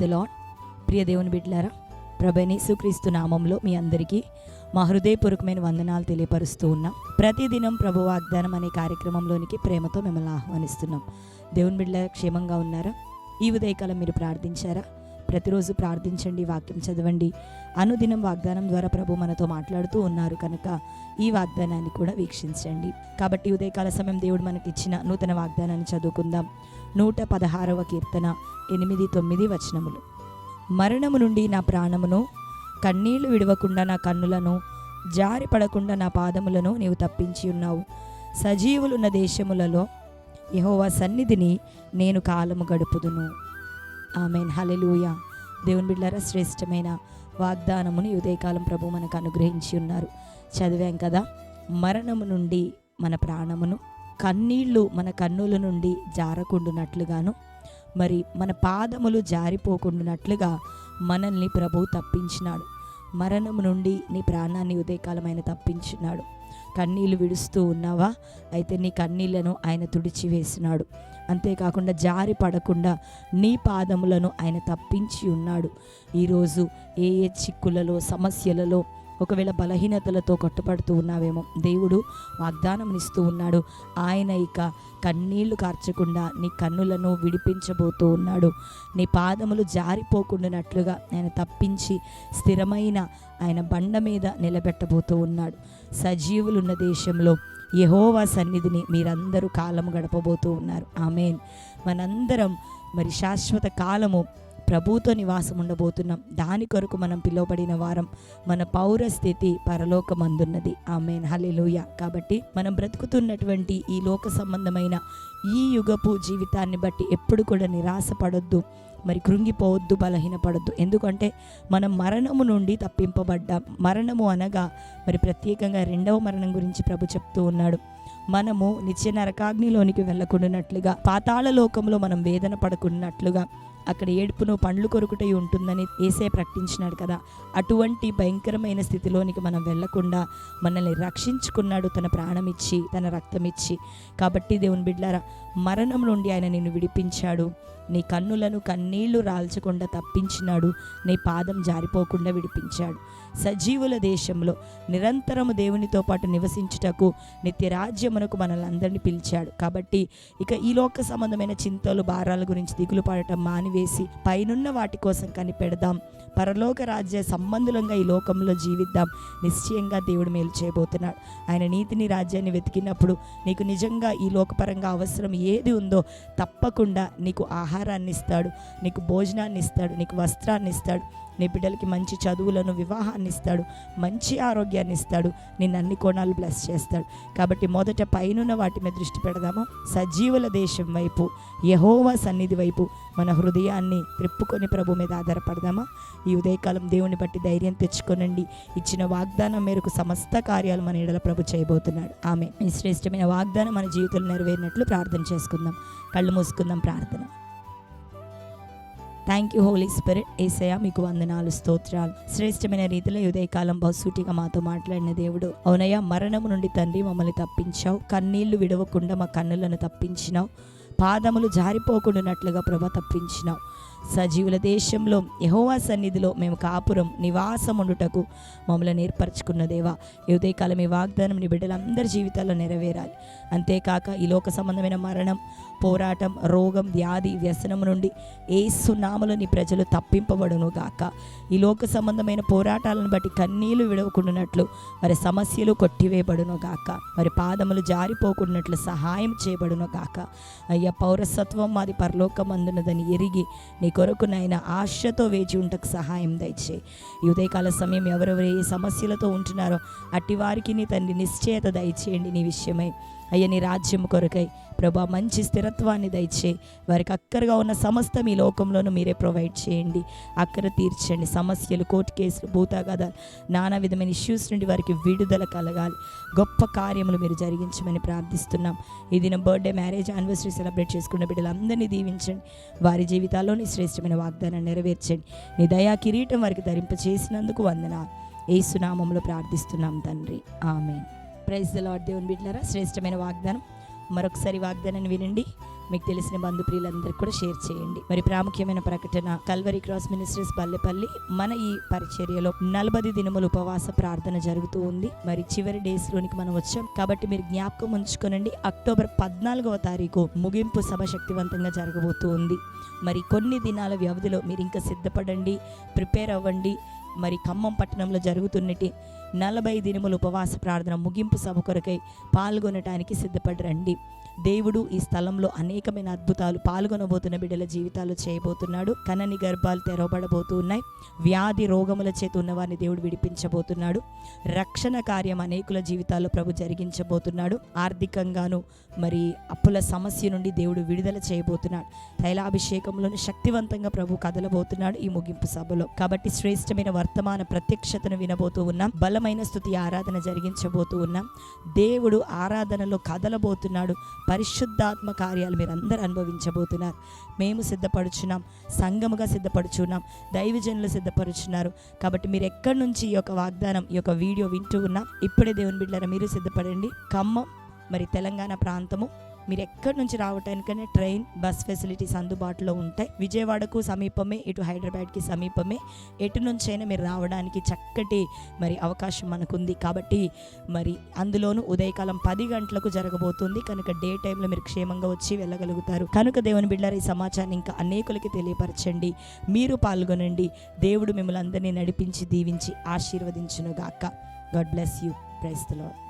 The lord ప్రియ దేవుని బిడ్లారా ప్రభని సుక్రీస్తు నామంలో మీ అందరికీ మా హృదయపూర్వకమైన వందనాలు తెలియపరుస్తూ ఉన్నాం. ప్రతిదినం ప్రభు వాగ్దానం అనే కార్యక్రమంలోనికి ప్రేమతో మిమ్మల్ని ఆహ్వానిస్తున్నాం. దేవుని బిడ్డ క్షేమంగా ఉన్నారా? ఈ ఉదయకాలం మీరు ప్రార్థించారా? ప్రతిరోజు ప్రార్థించండి వాక్యం చదవండి. అనుదినం వాగ్దానం ద్వారా ప్రభు మనతో మాట్లాడుతూ ఉన్నారు కనుక ఈ వాగ్దానాన్ని కూడా వీక్షించండి. కాబట్టి ఈ ఉదయకాల సమయం దేవుడు మనకి ఇచ్చిన నూతన వాగ్దానాన్ని చదువుకుందాం. నూట పదహారవ కీర్తన ఎనిమిది తొమ్మిది వచనములు. మరణము నుండి నా ప్రాణమును కన్నీళ్ళు విడవకుండా నా కన్నులను జారి పడకుండా నా పాదములను నీవు తప్పించి ఉన్నావు. సజీవులున్న దేశములలో యహోవా సన్నిధిని నేను కాలము గడుపుదును. ఆమెన్. హలెలూయ దేవుని బిడ్డలారా శ్రేష్టమైన వాగ్దానముని ఉదయకాలం ప్రభు మనకు అనుగ్రహించి ఉన్నారు. చదివాం కదా మరణము నుండి మన ప్రాణమును కన్నీళ్ళు మన కన్నుల నుండి జారకుండునట్లుగాను మరి మన పాదములు జారిపోకుండానట్లుగా మనల్ని ప్రభు తప్పించినాడు. మరణం నుండి నీ ప్రాణాన్ని ఉదయకాలమైన తప్పించినాడు. కన్నీళ్ళు విడుస్తూ ఉన్నావా? అయితే నీ కన్నీళ్ళను ఆయన తుడిచివేసినాడు. అంతేకాకుండా జారి పడకుండా నీ పాదములను ఆయన తప్పించి ఉన్నాడు. ఈరోజు ఏ ఏ చిక్కులలో సమస్యలలో ఒకవేళ బలహీనతలతో కొట్టపడుతూ ఉన్నావేమో దేవుడు వాగ్దానం ఇస్తూ ఉన్నాడు. ఆయన ఇక కన్నీళ్ళు కార్చకుండా నీ కన్నులను విడిపించబోతూ ఉన్నాడు. నీ పాదములు జారిపోకుండానట్లుగా ఆయన తప్పించి స్థిరమైన ఆయన బండ మీద నిలబెట్టబోతూ ఉన్నాడు. సజీవులున్న దేశంలో యహోవా సన్నిధిని మీరందరూ కాలం గడపబోతూ ఉన్నారు. ఆమెన్. మనందరం మరి శాశ్వత కాలము ప్రభుతో నివాసం ఉండబోతున్నాం. దాని కొరకు మనం పిలువబడిన వారం మన పౌర స్థితి పరలోకమందున్నది. ఆమె హల్లెలూయ. కాబట్టి మనం బ్రతుకుతున్నటువంటి ఈ లోక సంబంధమైన ఈ యుగపు జీవితాన్ని బట్టి ఎప్పుడు కూడా నిరాశపడొద్దు. మరి కృంగిపోవద్దు బలహీనపడద్దు. ఎందుకంటే మనం మరణము నుండి తప్పింపబడ్డాం. మరణము అనగా మరి ప్రత్యేకంగా రెండవ మరణం గురించి ప్రభు చెప్తూ ఉన్నాడు. మనము నిత్య నరకాగ్నిలోనికి వెళ్ళకుండానట్లుగా పాతాళ లోకంలో మనం వేదన పడకున్నట్లుగా అక్కడ ఏడుపును పండ్లు కొరుకుటై ఉంటుందని ఏసే ప్రకటించినాడు కదా. అటువంటి భయంకరమైన స్థితిలోనికి మనం వెళ్ళకుండా మనల్ని రక్షించుకున్నాడు తన ప్రాణం ఇచ్చి తన రక్తం ఇచ్చి కాబట్టి దేవుని బిడ్లారా మరణం నుండి ఆయన నిన్ను విడిపించాడు. నీ కన్నులను కన్నీళ్ళు రాల్చకుండా తప్పించినాడు. నీ పాదం జారిపోకుండా విడిపించాడు. సజీవుల దేశంలో నిరంతరము దేవునితో పాటు నివసించుటకు నిత్య రాజ్యమునకు మనల్ని అందరినీ పిలిచాడు. కాబట్టి ఇక ఈ లోక సంబంధమైన చింతలు భారాల గురించి దిగులు పడటం మానివేసి పైనున్న వాటి కోసం కనిపెడదాం. పరలోక రాజ్య సంబంధులంగా ఈ లోకంలో జీవిద్దాం. నిశ్చయంగా దేవుడు మేలు చేయబోతున్నాడు. ఆయన నీతిని రాజ్యాన్ని వెతికినప్పుడు నీకు నిజంగా ఈ లోకపరంగా అవసరం ఏది ఉందో తప్పకుండా నీకు ఆహారాన్ని ఇస్తాడు నీకు భోజనాన్ని ఇస్తాడు నీకు వస్త్రాన్ని ఇస్తాడు నీ బిడ్డలకి మంచి చదువులను వివాహాన్ని ఇస్తాడు మంచి ఆరోగ్యాన్ని ఇస్తాడు నిన్ను అన్ని కోణాలు బ్లెస్ చేస్తాడు. కాబట్టి మొదట పైనున్న వాటి మీద దృష్టి పెడదామా? సజీవుల దేశం వైపు యహోవా సన్నిధి వైపు మన హృదయాన్ని త్రిప్పుకొని ప్రభు మీద ఆధారపడదామా? ఈ ఉదయకాలం దేవుని బట్టి ధైర్యం తెచ్చుకొనండి. ఇచ్చిన వాగ్దానం మేరకు సమస్త కార్యాలు మన ఎడల ప్రభు చేయబోతున్నాడు. ఆమె ఈ శ్రేష్టమైన వాగ్దానం మన జీవితంలో నెరవేరినట్లు ప్రార్థన చేసుకుందాం. కళ్ళు మూసుకుందాం ప్రార్థన. థ్యాంక్ యూ హోలీ స్పిరిట్ ఏసయ మీకు వందనాలు స్తోత్రాలు. శ్రేష్టమైన రీతిలో ఉదయకాలం బహుసూటిగా మాతో మాట్లాడిన దేవుడు. అవునయ్యా మరణము నుండి తండ్రి మమ్మల్ని తప్పించావు. కన్నీళ్ళు విడవకుండా మా కన్నులను తప్పించినావు. పాదములు జారిపోకుండానట్లుగా ప్రభ తప్పించినావు. సజీవుల దేశంలో యహోవా సన్నిధిలో మేము కాపురం నివాసం ఉండుటకు మమ్మల్ని ఏర్పరచుకున్న దేవా ఈ ఈ వాగ్దానం నీ బిడ్డలందరి జీవితాల్లో నెరవేరాలి. అంతేకాక ఈ లోక సంబంధమైన మరణం పోరాటం రోగం వ్యాధి వ్యసనం నుండి ఏసునామలో నీ ప్రజలు తప్పింపబడును గాక. ఈ లోక సంబంధమైన పోరాటాలను బట్టి కన్నీళ్ళు విడవకుండానట్లు మరి సమస్యలు కొట్టివేయబడును గాక. మరి పాదములు జారిపోకుండానట్లు సహాయం చేయబడును గాక. అయ్యా పౌరసత్వం మాది అందునదని ఎరిగి నీ కొరకు నాయన ఆశతో వేచి ఉంటకు సహాయం దయచేయి ఉదయకాల సమయం ఎవరెవరు ఏ సమస్యలతో ఉంటున్నారో అట్టి వారికి నీ తండ్రి నిశ్చయత దయచేయండి నీ విషయమై. అయ్యా నీ రాజ్యం కొరకై. ప్రభా మంచి స్థిరత్వాన్ని దయచే వారికి అక్కరగా ఉన్న సమస్త మీ లోకంలోనూ మీరే ప్రొవైడ్ చేయండి. అక్కర తీర్చండి. సమస్యలు కోర్టు కేసులు భూతాగాదాలు నానా విధమైన ఇష్యూస్ నుండి వారికి విడుదల కలగాలి. గొప్ప కార్యములు మీరు జరిగించమని ప్రార్థిస్తున్నాం. ఈ దినం బర్త్డే మ్యారేజ్ యానివర్సరీ సెలబ్రేట్ చేసుకున్న బిడ్డలందరినీ దీవించండి. వారి జీవితాల్లోని శ్రేష్టమైన వాగ్దానాన్ని నెరవేర్చండి. నీ దయా కిరీటం వారికి ధరింప చేసినందుకు వందనాలు. ఏసునామంలో ప్రార్థిస్తున్నాం తండ్రి. ఆమె ప్రైజ్ ద లార్డ్ దేవుని బిడ్డలారా శ్రేష్టమైన వాగ్దానం. మరొకసారి వాగ్దానాన్ని వినండి. మీకు తెలిసిన బంధుప్రియులందరికీ కూడా షేర్ చేయండి. మరి ప్రాముఖ్యమైన ప్రకటన కల్వరి క్రాస్ మినిస్ట్రీస్ బల్లెపల్లి మన ఈ పరిచర్యలో నలభై దినములు ఉపవాస ప్రార్థన జరుగుతూ ఉంది. మరి చివరి డేస్ లోనికి మనం వచ్చాం. కాబట్టి మీరు జ్ఞాపకం ఉంచుకోనండి. అక్టోబర్ పద్నాలుగవ తారీఖు ముగింపు సభ శక్తివంతంగా జరగబోతూ ఉంది. మరి కొన్ని దినాల వ్యవధిలో మీరు ఇంకా సిద్ధపడండి ప్రిపేర్ అవ్వండి. మరి ఖమ్మం పట్టణంలో జరుగుతున్నటి నలభై దినముల ఉపవాస ప్రార్థన ముగింపు సభ కొరకై పాల్గొనటానికి సిద్ధపడి రండి. దేవుడు ఈ స్థలంలో అనేకమైన అద్భుతాలు పాల్గొనబోతున్న బిడ్డల జీవితాలు చేయబోతున్నాడు. కనని గర్భాలు తెరవబడబోతూ ఉన్నాయి. వ్యాధి రోగముల చేతి ఉన్న వారిని దేవుడు విడిపించబోతున్నాడు. రక్షణ కార్యం అనేకుల జీవితాల్లో ప్రభు జరిగించబోతున్నాడు. ఆర్థికంగాను మరి అప్పుల సమస్య నుండి దేవుడు విడుదల చేయబోతున్నాడు. తైలాభిషేకంలోని శక్తివంతంగా ప్రభు కదలబోతున్నాడు ఈ ముగింపు సభలో. కాబట్టి శ్రేష్టమైన వర్తమాన ప్రత్యక్షతను వినబోతూ ఉన్నాం. బలమైన స్థుతి ఆరాధన జరిగించబోతూ ఉన్నాం. దేవుడు ఆరాధనలో కదలబోతున్నాడు. పరిశుద్ధాత్మ కార్యాలు మీరు అందరూ అనుభవించబోతున్నారు. మేము సిద్ధపడుచున్నాం సంఘముగా సిద్ధపడుచున్నాం దైవజనులు సిద్ధపరుచున్నారు కాబట్టి మీరు ఎక్కడి నుంచి ఈ యొక్క వాగ్దానం ఈ యొక్క వీడియో వింటూ ఉన్నా ఇప్పుడే దేవుని బిడ్డలారా మీరు సిద్ధపడండి. ఖమ్మం మరి తెలంగాణ ప్రాంతము. మీరు ఎక్కడి నుంచి రావటానికనే ట్రైన్ బస్ ఫెసిలిటీస్ అందుబాటులో ఉంటాయి. విజయవాడకు సమీపమే ఇటు హైదరాబాద్కి సమీపమే. ఎటు నుంచైనా మీరు రావడానికి చక్కటి మరి అవకాశం మనకుంది. కాబట్టి మరి అందులోనూ ఉదయకాలం పది గంటలకు జరగబోతుంది. కనుక డే టైంలో మీరు క్షేమంగా వచ్చి వెళ్ళగలుగుతారు. కనుక దేవుని బిడ్డారు ఈ సమాచారాన్ని ఇంకా అనేకులకి తెలియపరచండి. మీరు పాల్గొనండి. దేవుడు మిమ్మల్ని అందరినీ నడిపించి దీవించి ఆశీర్వదించునుగాక. God bless you. Praise the Lord.